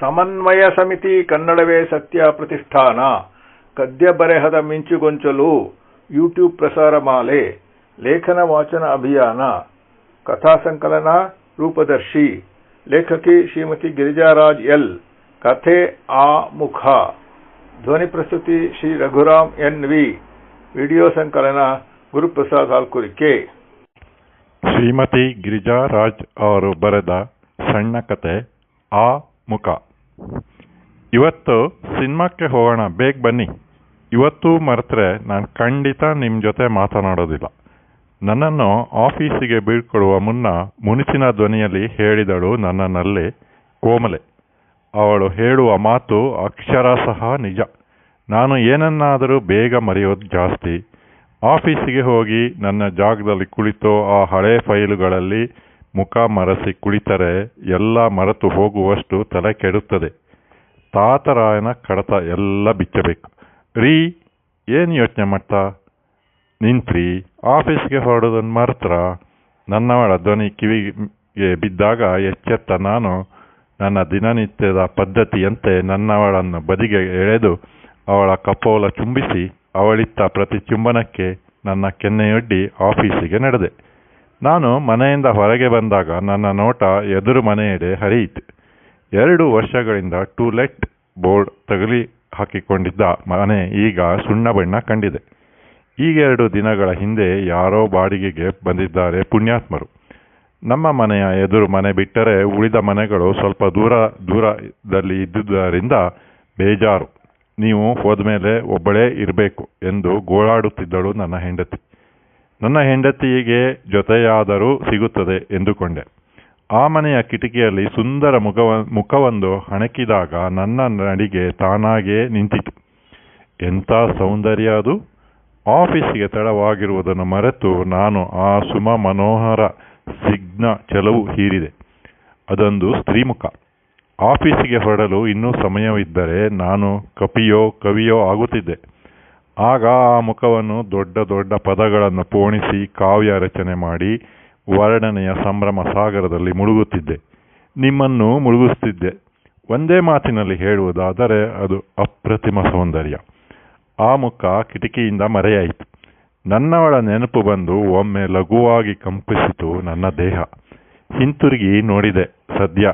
ಸಮನ್ವಯ ಸಮಿತಿ ಕನ್ನಡವೇ ಸತ್ಯ ಪ್ರತಿಷ್ಠಾನ. ಗದ್ಯ ಬರೆಹದ ಮಿಂಚುಗೊಂಚಲು ಯೂಟ್ಯೂಬ್ ಪ್ರಸಾರ ಮಾಲೆ, ಲೇಖನ ವಾಚನ ಅಭಿಯಾನ, ಕಥಾ ಸಂಕಲನ ರೂಪದರ್ಶಿ, ಲೇಖಕಿ ಶ್ರೀಮತಿ ಗಿರಿಜಾರಾಜ್ ಎಲ್, ಕಥೆ ಆ ಮುಖ. ಧ್ವನಿ ಪ್ರಸ್ತುತಿ Shri Raghuram N V, video ಸಂಕಲನ ಗುರುಪ್ರಸಾದ್ ಹಾಲ್ಕುರಿಕೆ. ಶ್ರೀಮತಿ ಗಿರಿಜಾ ರಾಜ್ ಅವರು ಬರೆದ ಸಣ್ಣ ಕತೆ ಆ ಮುಖ. ಇವತ್ತು ಸಿನಿಮಾಕ್ಕೆ ಹೋಗೋಣ, ಬೇಗ ಬನ್ನಿ. ಇವತ್ತು ಮರೆತರೆ ನಾನು ಖಂಡಿತ ನಿಮ್ಮ ಜೊತೆ ಮಾತನಾಡೋದಿಲ್ಲ. ನನ್ನನ್ನು ಆಫೀಸಿಗೆ ಬೀಳ್ಕೊಡುವ ಮುನ್ನ ಮುನಿಸಿನ ಧ್ವನಿಯಲ್ಲಿ ಹೇಳಿದಳು ನನ್ನನ್ನಲ್ಲಿ ಕೋಮಲೆ. ಅವಳು ಹೇಳುವ ಮಾತು ಅಕ್ಷರ ಸಹ ನಿಜ. ನಾನು ಏನನ್ನಾದರೂ ಬೇಗ ಮರೆಯೋದು ಜಾಸ್ತಿ. ಆಫೀಸಿಗೆ ಹೋಗಿ ನನ್ನ ಜಾಗದಲ್ಲಿ ಕುಳಿತು ಆ ಹಳೆ ಫೈಲುಗಳಲ್ಲಿ ಮುಖ ಮರೆಸಿ ಕುಳಿತರೆ ಎಲ್ಲ ಮರೆತು ಹೋಗುವಷ್ಟು ತಲೆ ಕೆಡುತ್ತದೆ. ತಾತರಾಯನ ಕಡತ ಎಲ್ಲ ಬಿಚ್ಚಬೇಕು. ರೀ, ಏನು ಯೋಚನೆ ಮಾಡ್ತಾ? ನಿಂತ್ರಿ, ಆಫೀಸ್ಗೆ ಹೊರಡೋದನ್ನು ಮರೆತ್ರ? ನನ್ನವಳ ಧ್ವನಿ ಕಿವಿಗೆ ಬಿದ್ದಾಗ ಎಚ್ಚೆತ್ತ ನಾನು ನನ್ನ ದಿನನಿತ್ಯದ ಪದ್ಧತಿಯಂತೆ ನನ್ನವಳನ್ನು ಬದಿಗೆ ಎಳೆದು ಅವಳ ಕಪೋಲ ಚುಂಬಿಸಿ ಅವಳಿತ್ತ ಪ್ರತಿ ಚುಂಬನಕ್ಕೆ ನನ್ನ ಕೆನ್ನೆಯೊಡ್ಡಿ ಆಫೀಸಿಗೆ ನಡೆದೆ. ನಾನು ಮನೆಯಿಂದ ಹೊರಗೆ ಬಂದಾಗ ನನ್ನ ನೋಟ ಎದುರು ಮನೆಯೆಡೆ ಹರಿಯಿತು. ಎರಡು ವರ್ಷಗಳಿಂದ ಟು ಲೆಟ್ ಬೋರ್ಡ್ ತಗಲಿ ಹಾಕಿಕೊಂಡಿದ್ದ ಮನೆ ಈಗ ಸುಣ್ಣ ಬಣ್ಣ ಕಂಡಿದೆ. ಈಗೆರಡು ದಿನಗಳ ಹಿಂದೆ ಯಾರೋ ಬಾಡಿಗೆಗೆ ಬಂದಿದ್ದಾರೆ ಪುಣ್ಯಾತ್ಮರು. ನಮ್ಮ ಮನೆಯ ಎದುರು ಮನೆ ಬಿಟ್ಟರೆ ಉಳಿದ ಮನೆಗಳು ಸ್ವಲ್ಪ ದೂರ ದೂರದಲ್ಲಿ ಇದ್ದುದರಿಂದ ಬೇಜಾರು. ನೀವು ಹೋದ ಮೇಲೆ ಒಬ್ಬಳೇ ಇರಬೇಕು ಎಂದು ಗೋಳಾಡುತ್ತಿದ್ದಳು ನನ್ನ ಹೆಂಡತಿ. ನನ್ನ ಹೆಂಡತಿಗೆ ಜೊತೆಯಾದರೂ ಸಿಗುತ್ತದೆ ಎಂದುಕೊಂಡೆ. ಆ ಮನೆಯ ಕಿಟಕಿಯಲ್ಲಿ ಸುಂದರ ಮುಖವ, ಮುಖವೊಂದು ಹಣಕಿದಾಗ ನನ್ನ ನಡಿಗೆ ತಾನಾಗೇ ನಿಂತಿತು. ಎಂಥ ಸೌಂದರ್ಯ ಅದು! ಆಫೀಸಿಗೆ ತಡವಾಗಿರುವುದನ್ನು ಮರೆತು ನಾನು ಆ ಸುಮ ಮನೋಹರ ಸಿಗ್ನ ಚಲವು ಹೀರಿದೆ. ಅದೊಂದು ಸ್ತ್ರೀಮುಖ. ಆಫೀಸಿಗೆ ಹೊರಡಲು ಇನ್ನೂ ಸಮಯವಿದ್ದರೆ ನಾನು ಕಪಿಯೋ, ಕವಿಯೋ ಆಗುತ್ತಿದ್ದೆ. ಆಗ ಆ ಮುಖವನ್ನು ದೊಡ್ಡ ದೊಡ್ಡ ಪದಗಳನ್ನು ಪೋಣಿಸಿ ಕಾವ್ಯ ರಚನೆ ಮಾಡಿ ವರ್ಣನೆಯ ಸಂಭ್ರಮ ಸಾಗರದಲ್ಲಿ ಮುಳುಗುತ್ತಿದ್ದೆ. ನಿಮ್ಮನ್ನು ಮುಳುಗಿಸುತ್ತಿದ್ದೆ ಒಂದೇ ಮಾತಿನಲ್ಲಿ ಹೇಳುವುದಾದರೆ ಅದು ಅಪ್ರತಿಮ ಸೌಂದರ್ಯ. ಆ ಮುಖ ಕಿಟಕಿಯಿಂದ ಮರೆಯಾಯಿತು. ನನ್ನವಳ ನೆನಪು ಬಂದು ಒಮ್ಮೆ ಲಘುವಾಗಿ ಕಂಪಿಸಿತು ನನ್ನ ದೇಹ. ಹಿಂತಿರುಗಿ ನೋಡಿದೆ, ಸದ್ಯ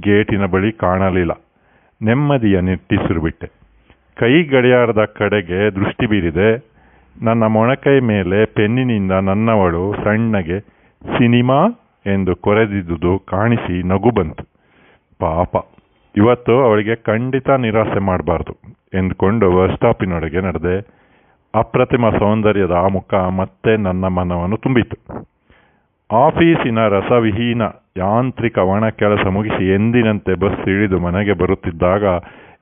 ಗೇಟಿನ ಬಳಿ ಕಾಣಲಿಲ್ಲ. ನೆಮ್ಮದಿಯ ನಿಟ್ಟಿಸಿರು ಬಿಟ್ಟೆ ಕೈ ಗಡಿಯಾರದ ಕಡೆಗೆ ದೃಷ್ಟಿ ಬೀರಿದೆ. ನನ್ನ ಮೊಣಕೈ ಮೇಲೆ ಪೆನ್ನಿನಿಂದ ನನ್ನವಳು ಸಣ್ಣಗೆ ಸಿನಿಮಾ ಎಂದು ಕೊರೆದಿದ್ದುದು ಕಾಣಿಸಿ ನಗು ಬಂತು. ಪಾಪ, ಇವತ್ತು ಅವಳಿಗೆ ಖಂಡಿತ ನಿರಾಸೆ ಮಾಡಬಾರ್ದು ಎಂದುಕೊಂಡು ಬಸ್ ಸ್ಟಾಪಿನೊಳಗೆ ನಡೆದೆ. ಅಪ್ರತಿಮ ಸೌಂದರ್ಯದ ಆ ಮುಖ ಮತ್ತೆ ನನ್ನ ಮನವನ್ನು ತುಂಬಿತು ಆಫೀಸಿನ ರಸವಿಹೀನ ಯಾಂತ್ರಿಕ ಒಣ ಕೆಲಸ ಮುಗಿಸಿ ಎಂದಿನಂತೆ ಬಸ್ ಇಳಿದು ಮನೆಗೆ ಬರುತ್ತಿದ್ದಾಗ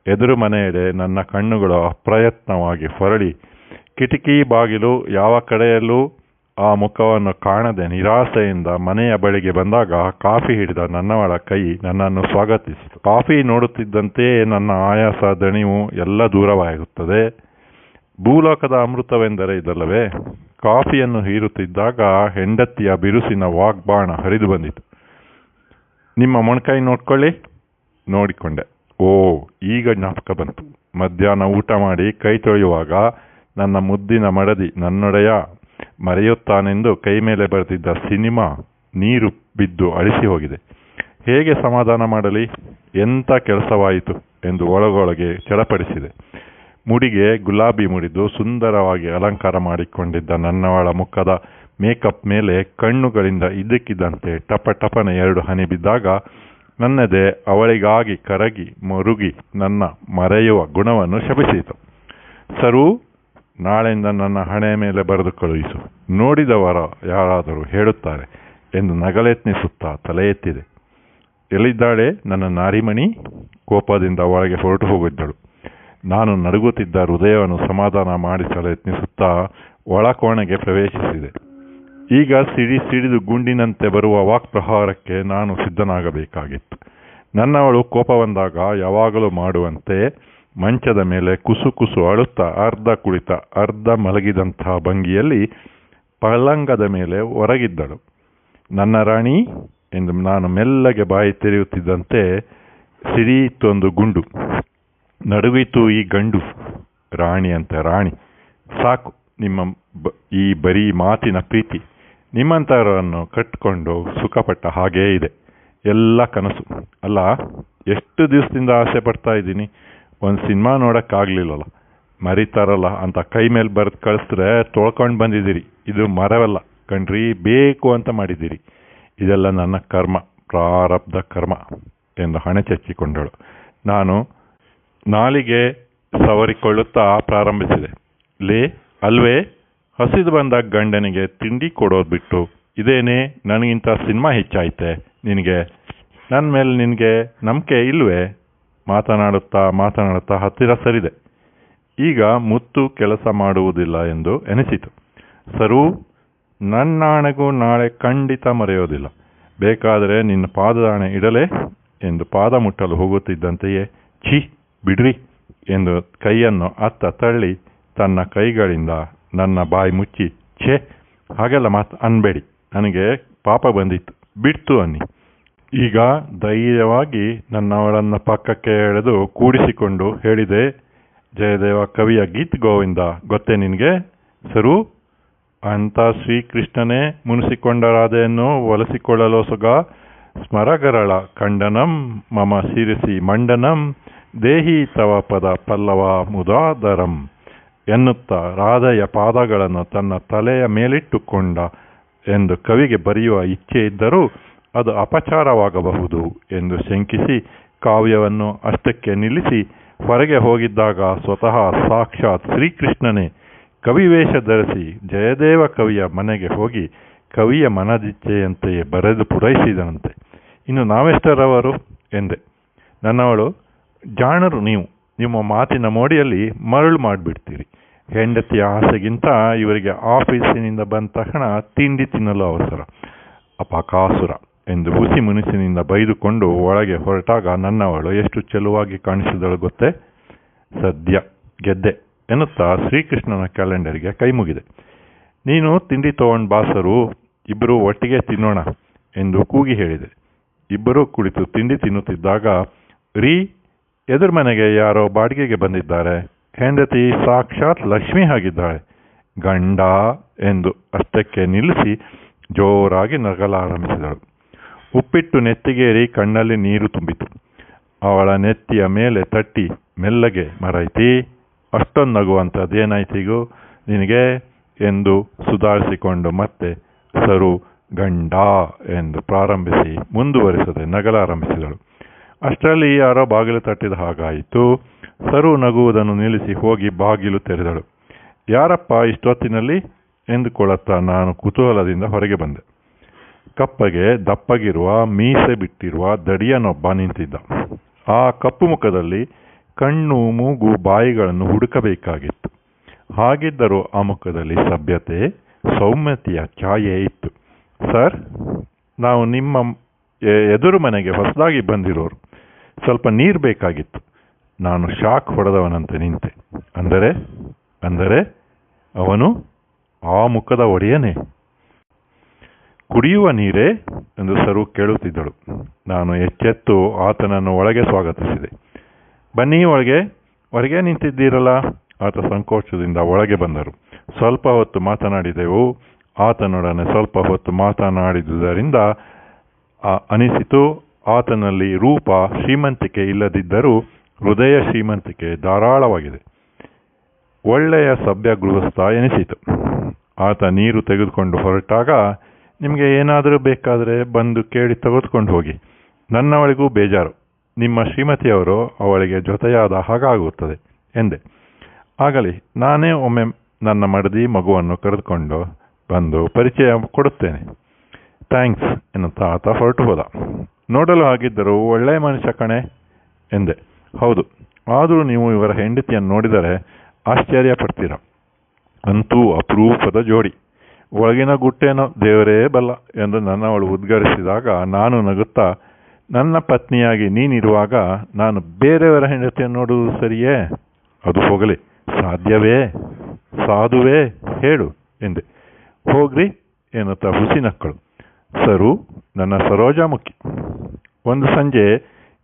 ಎದುರು ಮನೆಯೆಡೆ ನನ್ನ ಕಣ್ಣುಗಳು ಅಪ್ರಯತ್ನವಾಗಿ ಹೊರಳಿ, ಕಿಟಕಿ ಬಾಗಿಲು ಯಾವ ಕಡೆಯಲ್ಲೂ ಆ ಮುಖವನ್ನು ಕಾಣದೆ ನಿರಾಸೆಯಿಂದ ಮನೆಯ ಬಳಿಗೆ ಬಂದಾಗ ಕಾಫಿ ಹಿಡಿದ ನನ್ನವಳ ಕೈ ನನ್ನನ್ನು ಸ್ವಾಗತಿಸಿತು. ಕಾಫಿ ನೋಡುತ್ತಿದ್ದಂತೆಯೇ ನನ್ನ ಆಯಾಸ, ದಣಿವು ಎಲ್ಲ ದೂರವಾಗುತ್ತದೆ. ಭೂಲೋಕದ ಅಮೃತವೆಂದರೆ ಇದಲ್ಲವೇ? ಕಾಫಿಯನ್ನು ಹೀರುತ್ತಿದ್ದಾಗ ಹೆಂಡತಿಯ ಬಿರುಸಿನ ವಾಗ್ಬಾಣ ಹರಿದು ಬಂದಿತು. ನಿಮ್ಮ ಮೊಣಕೈ ನೋಡ್ಕೊಳ್ಳಿ. ನೋಡಿಕೊಂಡೆ. ಓ, ಈಗ ಜ್ಞಾಪಕ ಬಂತು. ಮಧ್ಯಾಹ್ನ ಊಟ ಮಾಡಿ ಕೈ ತೊಳೆಯುವಾಗ ನನ್ನ ಮುದ್ದಿನ ಮಡದಿ ನನ್ನೊಡೆಯ ಮರೆಯುತ್ತಾನೆಂದು ಕೈ ಮೇಲೆ ಬರೆದಿದ್ದ ಸಿನಿಮಾ ನೀರು ಬಿದ್ದು ಅಳಿಸಿ ಹೋಗಿದೆ. ಹೇಗೆ ಸಮಾಧಾನ ಮಾಡಲಿ? ಎಂಥ ಕೆಲಸವಾಯಿತು ಎಂದು ಒಳಗೊಳಗೆ ಚಡಪಡಿಸಿದೆ ಮುಡಿಗೆ ಗುಲಾಬಿ ಮುಡಿದು ಸುಂದರವಾಗಿ ಅಲಂಕಾರ ಮಾಡಿಕೊಂಡಿದ್ದ ನನ್ನವಳ ಮುಖದ ಮೇಕಪ್ ಮೇಲೆ ಕಣ್ಣುಗಳಿಂದ ಇದ್ದಕ್ಕಿದ್ದಂತೆ ಟಪ ಟಪನೆ ಎರಡು ಹನಿ ಬಿದ್ದಾಗ ನನ್ನದೇ ಅವಳಿಗಾಗಿ ಕರಗಿ ಮರುಗಿ ನನ್ನ ಮರೆಯುವ ಗುಣವನ್ನು ಶಪಿಸಿತು. ಸರು, ನಾಳೆಯಿಂದ ನನ್ನ ಹಣೆಯ ಮೇಲೆ ಬರೆದು ಕಳುಹಿಸು. ನೋಡಿದವರ ಯಾರಾದರೂ ಹೇಳುತ್ತಾರೆ, ಎಂದು ನಗಲೆತ್ನಿಸುತ್ತಾ ತಲೆ ಎತ್ತಿದೆ. ಎಲ್ಲಿದ್ದಾಳೆ ನನ್ನ ನಾರಿಮಣಿ? ಕೋಪದಿಂದ ಒಳಗೆ ಹೊರಟು ಹೋಗಿದ್ದಳು. ನಾನು ನಡುಗುತ್ತಿದ್ದ ಹೃದಯವನ್ನು ಸಮಾಧಾನ ಮಾಡಿಸಲು ಯತ್ನಿಸುತ್ತಾ ಒಳಕೋಣೆಗೆ ಪ್ರವೇಶಿಸಿದೆ. ಈಗ ಸಿಡಿ ಸಿಡಿದು ಗುಂಡಿನಂತೆ ಬರುವ ವಾಕ್ಪ್ರಹಾರಕ್ಕೆ ನಾನು ಸಿದ್ಧನಾಗಬೇಕಾಗಿತ್ತು. ನನ್ನವಳು ಕೋಪ ಬಂದಾಗ ಯಾವಾಗಲೂ ಮಾಡುವಂತೆ ಮಂಚದ ಮೇಲೆ ಕುಸು ಕುಸು ಅಳುತ್ತಾ ಅರ್ಧ ಕುಳಿತ, ಅರ್ಧ ಮಲಗಿದಂತಹ ಭಂಗಿಯಲ್ಲಿ ಪಲಂಗದ ಮೇಲೆ ಹೊರಗಿದ್ದಳು ನನ್ನ ರಾಣಿ ಎಂದು ನಾನು ಮೆಲ್ಲಗೆ ಬಾಯಿ ತೆರೆಯುತ್ತಿದ್ದಂತೆ ಸಿಡಿಯಿತ್ತೊಂದು ಗುಂಡು. ನಡುವಿತು ಈ ಗಂಡು ರಾಣಿ ಅಂತ ರಾಣಿ. ಸಾಕು ನಿಮ್ಮ ಈ ಬರೀ ಮಾತಿನ ಪ್ರೀತಿ. ನಿಮ್ಮಂಥವರನ್ನು ಕಟ್ಕೊಂಡು ಸುಖಪಟ್ಟ ಹಾಗೇ ಇದೆ. ಎಲ್ಲ ಕನಸು. ಅಲ್ಲ, ಎಷ್ಟು ದಿವಸದಿಂದ ಆಸೆ ಪಡ್ತಾ ಇದ್ದೀನಿ? ಒಂದು ಸಿನಿಮಾ ನೋಡೋಕ್ಕಾಗಲಿಲ್ಲಲ್ಲ. ಮರಿತಾರಲ್ಲ ಅಂತ ಕೈ ಮೇಲೆ ಬರೆದು ಕಳಿಸಿದ್ರೆ ತೊಳ್ಕೊಂಡು ಬಂದಿದ್ದೀರಿ. ಇದು ಮರವಲ್ಲ. ಕಣ್ರಿ, ಬೇಕು ಅಂತ ಮಾಡಿದ್ದೀರಿ. ಇದೆಲ್ಲ ನನ್ನ ಕರ್ಮ, ಪ್ರಾರಬ್ಧ ಕರ್ಮ ಎಂದು ಹಣೆ ಚಚ್ಚಿಕೊಂಡಳು. ನಾನು ನಾಲಿಗೆ ಸವರಿಕೊಳ್ಳುತ್ತಾ ಪ್ರಾರಂಭಿಸಿದೆ. ಲೇ, ಅಲ್ವೇ? ಹಸಿದು ಬಂದ ಗಂಡನಿಗೆ ತಿಂಡಿ ಕೊಡೋದು ಬಿಟ್ಟು, ಇದೇನೇ, ನನಗಿಂತ ಸಿನಿಮಾ ಹೆಚ್ಚಾಯ್ತೆ. ನಿನಗೆ ನನ್ನ ಮೇಲೆ ನಿನಗೆ ನಂಬಿಕೆ ಇಲ್ವೇ? ಮಾತನಾಡುತ್ತಾ ಮಾತನಾಡುತ್ತಾ ಹತ್ತಿರ ಸರಿದೆ. ಈಗ ಮುತ್ತು ಕೆಲಸ ಮಾಡುವುದಿಲ್ಲ ಎಂದು ಎನಿಸಿತು. ಸರು, ನನ್ನಾಣೆಗೂ ನಾಳೆ ಖಂಡಿತ ಮರೆಯೋದಿಲ್ಲ. ಬೇಕಾದರೆ ನಿನ್ನ ಪಾದದಾಣೆ ಇಡಲೇ ಎಂದು ಪಾದ ಮುಟ್ಟಲು ಹೋಗುತ್ತಿದ್ದಂತೆಯೇ, ಛೀ, ಬಿಡ್ರಿ ಎಂದು ಕೈಯನ್ನು ಅತ್ತ ತಳ್ಳಿ ತನ್ನ ಕೈಗಳಿಂದ ನನ್ನ ಬಾಯಿ ಮುಚ್ಚಿ, ಛೇ, ಹಾಗೆಲ್ಲ ಮಾತು ಅನ್ಬೇಡಿ. ನನಗೆ ಪಾಪ ಬಂದಿತ್ತು. ಬಿಡ್ತು ಅನ್ನಿ. ಈಗ ಧೈರ್ಯವಾಗಿ ನನ್ನವಳನ್ನು ಪಕ್ಕಕ್ಕೆ ಎಳೆದು ಕೂಡಿಸಿಕೊಂಡು ಹೇಳಿದೆ, ಜಯದೇವ ಕವಿಯ ಗೀತ್ ಗೋವಿಂದ. ಗೊತ್ತೇ ನಿನಗೆ? ಸರು ಅಂತ ಶ್ರೀಕೃಷ್ಣನೇ ಮುನಿಸಿಕೊಂಡರಾದೆಯನ್ನು ಒಲಿಸಿಕೊಳ್ಳಲು ಸೊಗ? ಸ್ಮರಗರಳ ಖಂಡನಂ, ಮಮ ಶಿರಸಿ ಮಂಡನಂ, ದೇಹಿ ತವ ಪದ ಪಲ್ಲವ ಮುದಾದರಂ. ಎನ್ನುತ್ತಾ ರಾಧೆಯ ಪಾದಗಳನ್ನು ತನ್ನ ತಲೆಯ ಮೇಲಿಟ್ಟುಕೊಂಡ ಎಂದು ಕವಿಗೆ ಬರೆಯುವ ಇಚ್ಛೆ ಇದ್ದರೂ ಅದು ಅಪಚಾರವಾಗಬಹುದು ಎಂದು ಶಂಕಿಸಿ ಕಾವ್ಯವನ್ನು ಅಷ್ಟಕ್ಕೆ ನಿಲ್ಲಿಸಿ ಹೊರಗೆ ಹೋಗಿದ್ದಾಗ ಸ್ವತಃ ಸಾಕ್ಷಾತ್ ಶ್ರೀಕೃಷ್ಣನೇ ಕವಿವೇಷ ಧರಿಸಿ ಜಯದೇವ ಕವಿಯ ಮನೆಗೆ ಹೋಗಿ ಕವಿಯ ಮನದಿಚ್ಛೆಯಂತೆಯೇ ಬರೆದು ಪೂರೈಸಿದನಂತೆ. ಇನ್ನು ನಾವೆಷ್ಟರವರು? ಎಂದೆ. ನನ್ನವಳು, ಜಾಣರು ನೀವು. ನಿಮ್ಮ ಮಾತಿನ ಮೋಡಿಯಲ್ಲಿ ಮರಳು ಮಾಡಿಬಿಡ್ತೀರಿ. ಹೆಂಡತಿಯ ಆಸೆಗಿಂತ ಇವರಿಗೆ ಆಫೀಸಿನಿಂದ ಬಂದ ತಕ್ಷಣ ತಿಂಡಿ ತಿನ್ನಲು ಅವಸರ. ಅಪಕಾಸುರ ಎಂದು ಹುಸಿ ಮುನಿಸಿನಿಂದ ಬೈದುಕೊಂಡು ಒಳಗೆ ಹೊರಟಾಗ ನನ್ನವಳು ಎಷ್ಟು ಚೆಲುವಾಗಿ ಕಾಣಿಸಿದಳು ಗೊತ್ತೇ? ಸದ್ಯ ಗೆದ್ದೆ ಎನ್ನುತ್ತಾ ಶ್ರೀಕೃಷ್ಣನ ಕ್ಯಾಲೆಂಡರ್ಗೆ ಕೈ ಮುಗಿದೆ. ನೀನು ತಿಂಡಿ ತಗೊಂಡು ಬಾಸರು ಇಬ್ಬರು ಒಟ್ಟಿಗೆ ತಿನ್ನೋಣ ಎಂದು ಕೂಗಿ ಹೇಳಿದೆ. ಇಬ್ಬರೂ ಕುಳಿತು ತಿಂಡಿ ತಿನ್ನುತ್ತಿದ್ದಾಗ, ರೀ ಎದುರು ಮನೆಗೆ ಯಾರೋ ಬಾಡಿಗೆಗೆ ಬಂದಿದ್ದಾರೆ. ಹೆಂಡತಿ ಸಾಕ್ಷಾತ್ ಲಕ್ಷ್ಮಿ ಆಗಿದ್ದಾಳೆ. ಗಂಡ ಎಂದು ಅಷ್ಟಕ್ಕೆ ನಿಲ್ಲಿಸಿ ಜೋರಾಗಿ ನಗಲಾರಂಭಿಸಿದಳು. ಉಪ್ಪಿಟ್ಟು ನೆತ್ತಿಗೇರಿ ಕಣ್ಣಲ್ಲಿ ನೀರು ತುಂಬಿತು. ಅವಳ ನೆತ್ತಿಯ ಮೇಲೆ ತಟ್ಟಿ ಮೆಲ್ಲಗೆ ಮರೈತಿ. ಅಷ್ಟೊಂದು ನಗುವಂಥದ್ದೇನಾಯ್ತಿಗೂ ನಿನಗೆ ಎಂದು ಸುಧಾರಿಸಿಕೊಂಡು ಮತ್ತೆ ಸರು ಗಂಡ ಎಂದು ಪ್ರಾರಂಭಿಸಿ ಮುಂದುವರಿಸದೆ ನಗಲಾರಂಭಿಸಿದಳು. ಅಷ್ಟರಲ್ಲಿ ಯಾರೋ ಬಾಗಿಲು ತಟ್ಟಿದ ಹಾಗಾಯಿತು. ಸರು ನಗುವುದನ್ನು ನಿಲ್ಲಿಸಿ ಹೋಗಿ ಬಾಗಿಲು ತೆರೆದಳು. ಯಾರಪ್ಪ ಇಷ್ಟೊತ್ತಿನಲ್ಲಿ? ಎಂದುಕೊಳ್ಳುತ್ತಾ ನಾನು ಕುತೂಹಲದಿಂದ ಹೊರಗೆ ಬಂದೆ. ಕಪ್ಪಗೆ ದಪ್ಪಗಿರುವ, ಮೀಸೆ ಬಿಟ್ಟಿರುವ ದಡಿಯನೊಬ್ಬ ನಿಂತಿದ್ದ. ಆ ಕಪ್ಪು ಮುಖದಲ್ಲಿ ಕಣ್ಣು, ಮೂಗು, ಬಾಯಿಗಳನ್ನು ಹುಡುಕಬೇಕಾಗಿತ್ತು. ಹಾಗಿದ್ದರೂ ಆ ಮುಖದಲ್ಲಿ ಸಭ್ಯತೆ, ಸೌಮ್ಯತೆಯ ಛಾಯೆ ಇತ್ತು. ಸರ್, ನಾವು ನಿಮ್ಮ ಎದುರು ಮನೆಗೆ ಹೊಸದಾಗಿ ಬಂದಿರೋರು. ಸ್ವಲ್ಪ ನೀರು ಬೇಕಾಗಿತ್ತು. ನಾನು ಶಾಕ್ ಹೊಡೆದವನಂತೆ ನಿಂತೆ. ಅಂದರೆ ಅಂದರೆ ಅವನು ಆ ಮುಖದ ಒಡೆಯನೇ. ಕುಡಿಯುವ ನೀರೇ ಎಂದು ಸರು ಕೇಳುತ್ತಿದ್ದಳು. ನಾನು ಎಚ್ಚೆತ್ತು ಆತನನ್ನು ಒಳಗೆ ಸ್ವಾಗತಿಸಿದೆ. ಬನ್ನಿ ಒಳಗೆ, ಹೊರಗೆ ನಿಂತಿದ್ದೀರಲ್ಲ? ಆತ ಸಂಕೋಚದಿಂದ ಒಳಗೆ ಬಂದರು. ಸ್ವಲ್ಪ ಹೊತ್ತು ಮಾತನಾಡಿದೆವು. ಆತನೊಡನೆ ಸ್ವಲ್ಪ ಹೊತ್ತು ಮಾತನಾಡಿದುದರಿಂದ ಅನಿಸಿತು. ಆತನಲ್ಲಿ ರೂಪ ಶ್ರೀಮಂತಿಕೆ ಇಲ್ಲದಿದ್ದರೂ ಹೃದಯ ಶ್ರೀಮಂತಿಕೆ ಧಾರಾಳವಾಗಿದೆ. ಒಳ್ಳೆಯ ಸಭ್ಯ ಗೃಹಸ್ಥ ಎನಿಸಿತು. ಆತ ನೀರು ತೆಗೆದುಕೊಂಡು ಹೊರಟಾಗ, ನಿಮಗೆ ಏನಾದರೂ ಬೇಕಾದರೆ ಬಂದು ಕೇಳಿ ತೆಗೆದುಕೊಂಡು ಹೋಗಿ. ನನ್ನವಳಿಗೂ ಬೇಜಾರು. ನಿಮ್ಮ ಶ್ರೀಮತಿಯವರು ಅವಳಿಗೆ ಜೊತೆಯಾದ ಹಾಗಾಗುತ್ತದೆ, ಎಂದೆ. ಆಗಲಿ, ನಾನೇ ಒಮ್ಮೆ ನನ್ನ ಮಡದಿ ಮಗುವನ್ನು ಕರೆದುಕೊಂಡು ಬಂದು ಪರಿಚಯ ಕೊಡುತ್ತೇನೆ. ಥ್ಯಾಂಕ್ಸ್, ಎನ್ನುತ್ತಾ ಆತ ಹೊರಟು ಹೋದ. ನೋಡಲು ಆಗಿದ್ದರೂ ಒಳ್ಳೆಯ ಮನುಷ್ಯ ಕಣೆ ಎಂದೆ. ಹೌದು, ಆದರೂ ನೀವು ಇವರ ಹೆಂಡತಿಯನ್ನು ನೋಡಿದರೆ ಆಶ್ಚರ್ಯ ಪಡ್ತೀರ ಅಂತೂ ಅಪರೂಪದ ಜೋಡಿ. ಒಳಗಿನ ಗುಟ್ಟೇನೋ ದೇವರೇ ಬಲ್ಲ ಎಂದು ನನ್ನವಳು ಉದ್ಗರಿಸಿದಾಗ ನಾನು ನಗುತ್ತಾ, ನನ್ನ ಪತ್ನಿಯಾಗಿ ನೀನಿರುವಾಗ ನಾನು ಬೇರೆಯವರ ಹೆಂಡತಿಯನ್ನು ನೋಡುವುದು ಸರಿಯೇ? ಅದು ಹೋಗಲಿ, ಸಾಧ್ಯವೇ? ಸಾಧುವೇ? ಹೇಳು ಎಂದೆ. ಹೋಗ್ರಿ ಎನ್ನುತ್ತಾ ಹುಸಿ ನಕ್ಕಳು ಸರು, ನನ್ನ ಸರೋಜಾಮುಖಿ. ಒಂದು ಸಂಜೆ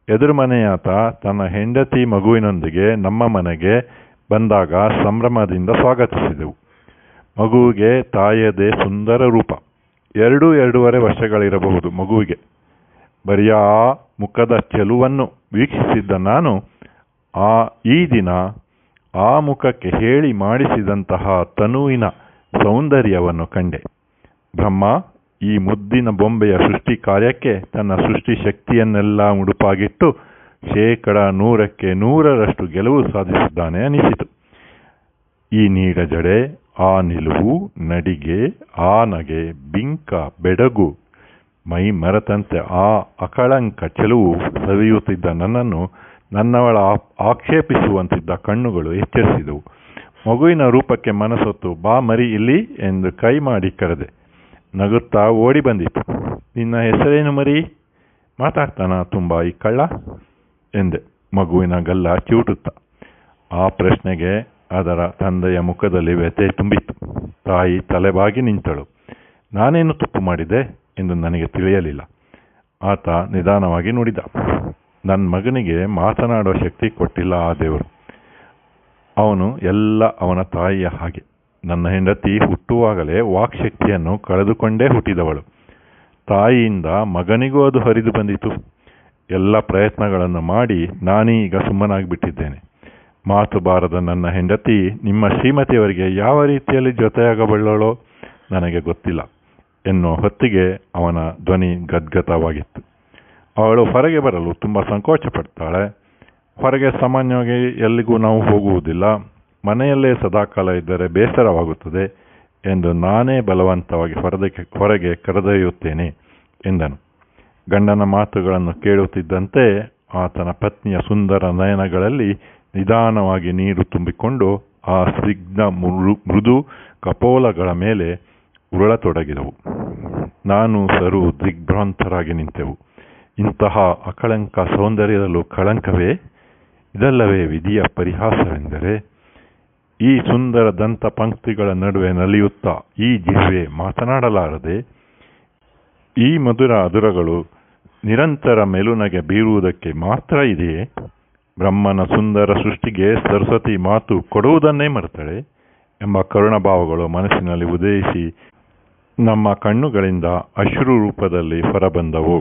ಎದುರು ಮನೆಯಾತ ತನ್ನ ಹೆಂಡತಿ ಮಗುವಿನೊಂದಿಗೆ ನಮ್ಮ ಮನೆಗೆ ಬಂದಾಗ ಸಂಭ್ರಮದಿಂದ ಸ್ವಾಗತಿಸಿದೆವು. ಮಗುವಿಗೆ ತಾಯದೆ ಸುಂದರ ರೂಪ. ಎರಡು ಎರಡೂವರೆ ವರ್ಷಗಳಿರಬಹುದು ಮಗುವಿಗೆ. ಬರಿಯ ಮುಖದ ಚೆಲುವನ್ನು ವೀಕ್ಷಿಸಿದ್ದ ನಾನು ಆ ಈ ದಿನ ಆ ಮುಖಕ್ಕೆ ಹೇಳಿ ಮಾಡಿಸಿದಂತಹ ತನುವಿನ ಸೌಂದರ್ಯವನ್ನು ಕಂಡೆ. ಬ್ರಹ್ಮ ಈ ಮುದ್ದಿನ ಬೊಂಬೆಯ ಸೃಷ್ಟಿ ಕಾರ್ಯಕ್ಕೆ ತನ್ನ ಸೃಷ್ಟಿ ಶಕ್ತಿಯನ್ನೆಲ್ಲ ಮುಡುಪಾಗಿಟ್ಟು ಶೇಕಡ ನೂರಕ್ಕೆ ನೂರರಷ್ಟು ಗೆಲುವು ಸಾಧಿಸಿದ್ದಾನೆ ಅನಿಸಿತು. ಈ ನೀಡ ಜಡೆ, ಆ ನಿಲುವು, ನಡಿಗೆ, ಆ ನಗೆ, ಬಿಂಕ, ಬೆಡಗು, ಮೈ ಮರೆತಂತೆ ಆ ಅಕಳಂಕ ಚೆಲುವು ಸವಿಯುತ್ತಿದ್ದ ನನ್ನನ್ನು ನನ್ನವಳ ಆಕ್ಷೇಪಿಸುವಂತಿದ್ದ ಕಣ್ಣುಗಳು ಎಚ್ಚರಿಸಿದವು. ಮಗುವಿನ ರೂಪಕ್ಕೆ ಮನಸೊತ್ತು, ಬಾ ಮರಿ ಇಲ್ಲಿ ಎಂದು ಕೈ ಮಾಡಿ ಕರೆದೆ. ನಗುತ್ತಾ ಓಡಿ ಬಂದಿತು. ನಿನ್ನ ಹೆಸರೇನು ಮರಿ? ಮಾತಾಡ್ತಾನ ತುಂಬ ಈ ಕಳ್ಳ? ಎಂದೆ. ಮಗುವಿನ ಗಲ್ಲ ಚಿವುಟುತ್ತ ಆ ಪ್ರಶ್ನೆಗೆ ಅದರ ತಂದೆಯ ಮುಖದಲ್ಲಿ ವ್ಯಥೆ ತುಂಬಿತ್ತು. ತಾಯಿ ತಲೆಬಾಗಿ ನಿಂತಳು. ನಾನೇನು ತಪ್ಪು ಮಾಡಿದೆ ಎಂದು ನನಗೆ ತಿಳಿಯಲಿಲ್ಲ. ಆತ ನಿಧಾನವಾಗಿ ನುಡಿದ. ನನ್ನ ಮಗನಿಗೆ ಮಾತನಾಡುವ ಶಕ್ತಿ ಕೊಟ್ಟಿಲ್ಲ ಆ ದೇವರು. ಅವನು ಎಲ್ಲ ಅವನ ತಾಯಿಯ ಹಾಗೆ. ನನ್ನ ಹೆಂಡತಿ ಹುಟ್ಟುವಾಗಲೇ ವಾಕ್ಶಕ್ತಿಯನ್ನು ಕಳೆದುಕೊಂಡೇ ಹುಟ್ಟಿದವಳು. ತಾಯಿಯಿಂದ ಮಗನಿಗೂ ಅದು ಹರಿದು ಬಂದಿತು. ಎಲ್ಲ ಪ್ರಯತ್ನಗಳನ್ನು ಮಾಡಿ ನಾನೀಗ ಸುಮ್ಮನಾಗಿಬಿಟ್ಟಿದ್ದೇನೆ. ಮಾತು ಬಾರದ ನನ್ನ ಹೆಂಡತಿ ನಿಮ್ಮ ಶ್ರೀಮತಿಯವರಿಗೆ ಯಾವ ರೀತಿಯಲ್ಲಿ ಜೊತೆಯಾಗಬಲ್ಲಳೋ ನನಗೆ ಗೊತ್ತಿಲ್ಲ ಎನ್ನುವ ಹೊತ್ತಿಗೆ ಅವನ ಧ್ವನಿ ಗದ್ಗತವಾಗಿತ್ತು. ಅವಳು ಹೊರಗೆ ಬರಲು ತುಂಬ ಸಂಕೋಚ ಪಡ್ತಾಳೆ ಹೊರಗೆ ಸಾಮಾನ್ಯವಾಗಿ ಎಲ್ಲಿಗೂ ನಾವು ಹೋಗುವುದಿಲ್ಲ. ಮನೆಯಲ್ಲೇ ಸದಾಕಾಲ ಇದ್ದರೆ ಬೇಸರವಾಗುತ್ತದೆ ಎಂದು ನಾನೇ ಬಲವಂತವಾಗಿ ಹೊರದಕ್ಕೆ ಹೊರಗೆ ಕರೆದೊಯ್ಯುತ್ತೇನೆ, ಎಂದನು. ಗಂಡನ ಮಾತುಗಳನ್ನು ಕೇಳುತ್ತಿದ್ದಂತೆ ಆತನ ಪತ್ನಿಯ ಸುಂದರ ನಯನಗಳಲ್ಲಿ ನಿಧಾನವಾಗಿ ನೀರು ತುಂಬಿಕೊಂಡು ಆ ಸ್ನಿಗ್ಧ ಮೃದು ಕಪೋಲಗಳ ಮೇಲೆ ಉರುಳತೊಡಗಿದವು. ನಾನು ಸರು ದಿಗ್ಭ್ರಾಂತರಾಗಿ ನಿಂತೆವು. ಇಂತಹ ಅಕಳಂಕ ಸೌಂದರ್ಯದಲ್ಲೂ ಕಳಂಕವೇ? ಇದಲ್ಲವೇ ವಿಧಿಯ ಪರಿಹಾಸವೆಂದರೆ ಈ ಸುಂದರ ದಂತ ಪಂಕ್ತಿಗಳ ನಡುವೆ ನಲಿಯುತ್ತಾ ಈ ಜಿಹ್ವೆ ಮಾತನಾಡಲಾರದೆ, ಈ ಮಧುರ ಅದುರಗಳು ನಿರಂತರ ಮೆಲುನಗೆ ಬೀರುವುದಕ್ಕೆ ಮಾತ್ರ ಇದೆಯೇ? ಬ್ರಹ್ಮನ ಸುಂದರ ಸೃಷ್ಟಿಗೆ ಸರಸ್ವತಿ ಮಾತು ಕೊಡುವುದನ್ನೇ ಮರೆತಳೆ ಎಂಬ ಕರುಣಭಾವಗಳು ಮನಸ್ಸಿನಲ್ಲಿ ಉದಯಿಸಿ ನಮ್ಮ ಕಣ್ಣುಗಳಿಂದ ಅಶ್ರು ರೂಪದಲ್ಲಿ ಹೊರಬಂದವು.